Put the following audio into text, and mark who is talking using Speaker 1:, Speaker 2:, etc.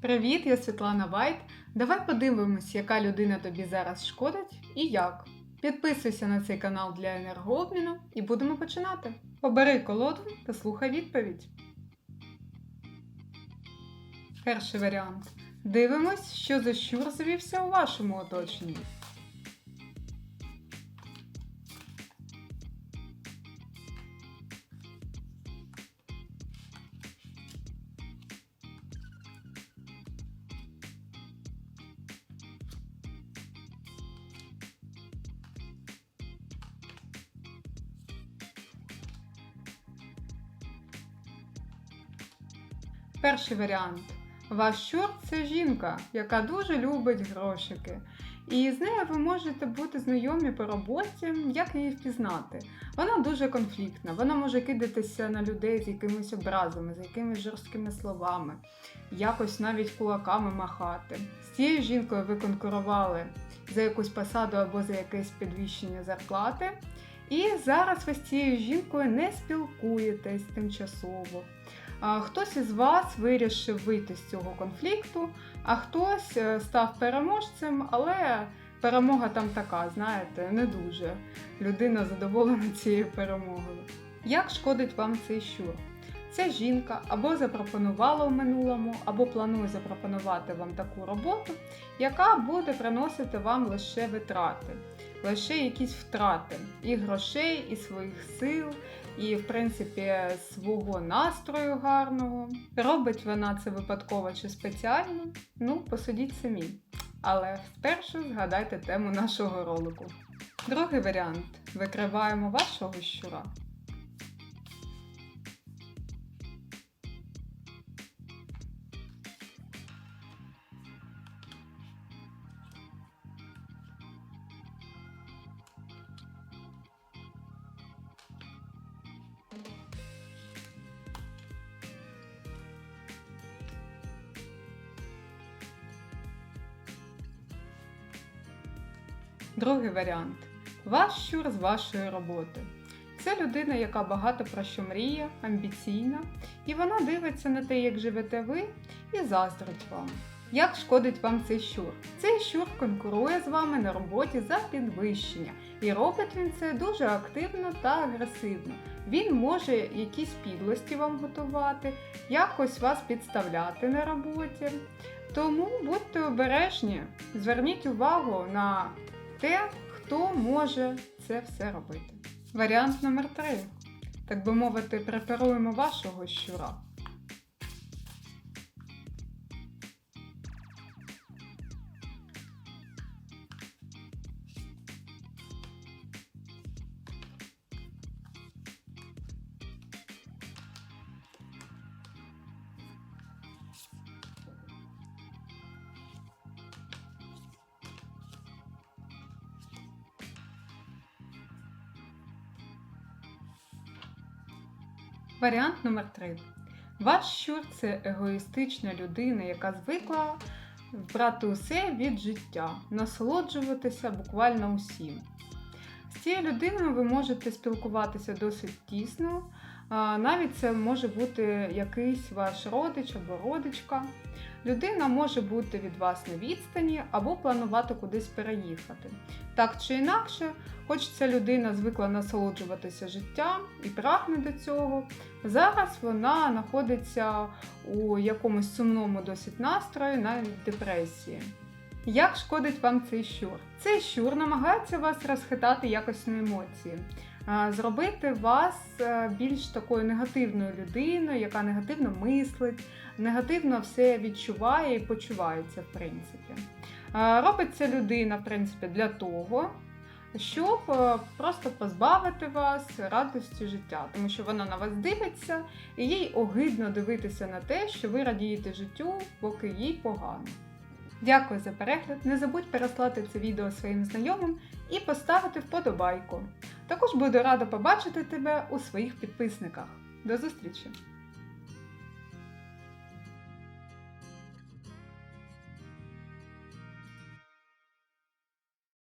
Speaker 1: Привіт, я Світлана Вайт. Давай подивимось, яка людина тобі зараз шкодить і як. Підписуйся на цей канал для енергообміну і будемо починати. Побери колоду та слухай відповідь. Перший варіант. Дивимось, що за щур завівся у вашому оточенні. Перший варіант. Ваш щур це жінка, яка дуже любить грошики. І з нею ви можете бути знайомі по роботі, як її впізнати. Вона дуже конфліктна, вона може кидатися на людей з якимись образами, з якимись жорсткими словами, якось навіть кулаками махати. З цією жінкою ви конкурували за якусь посаду або за якесь підвищення зарплати. І зараз ви з цією жінкою не спілкуєтесь тимчасово. Хтось із вас вирішив вийти з цього конфлікту, а хтось е, став переможцем, але перемога там така, знаєте, не дуже. Людина задоволена цією перемогою. Як шкодить вам цей щур? Ця жінка або запропонувала в минулому, або планує запропонувати вам таку роботу, яка буде приносити вам лише витрати, лише якісь втрати і грошей, і своїх сил, і, в принципі, свого настрою гарного. Робить вона це випадково чи спеціально? Ну, посудіть самі. Але спершу згадайте тему нашого ролику. Другий варіант: викриваємо вашого щура. Другий варіант. Ваш щур з вашої роботи. Це людина, яка багато про що мріє, амбіційна, і вона дивиться на те, як живете ви, і заздрить вам. Як шкодить вам цей щур? Цей щур конкурує з вами на роботі за підвищення, і робить він це дуже активно та агресивно. Він може якісь підлості вам готувати, якось вас підставляти на роботі. Тому будьте обережні, зверніть увагу на те, хто може це все робити. Варіант номер 3 Так би мовити, препаруємо вашого щура. Варіант номер 3 Ваш щур це егоїстична людина, яка звикла брати усе від життя, насолоджуватися буквально усім. З цією людиною ви можете спілкуватися досить тісно. Навіть це може бути якийсь ваш родич або родичка. Людина може бути від вас на відстані або планувати кудись переїхати. Так чи інакше, хоч ця людина звикла насолоджуватися життям і прагне до цього, зараз вона знаходиться у якомусь сумному досить настрої, навіть депресії. Як шкодить вам цей щур? Цей щур намагається вас розхитати якось на емоції, зробити вас е, більш такою негативною людиною, яка негативно мислить, негативно все відчуває і почувається, в принципі. А, Робить ця людина, в принципі, для того, щоб е, просто позбавити вас радості життя, тому що вона на вас дивиться, і їй огидно дивитися на те, що ви радієте життю, поки їй погано. Дякую за перегляд. Не забудь переслати це відео своїм знайомим і поставити вподобайку. Також буду рада побачити тебе у своїх підписниках. До зустрічі!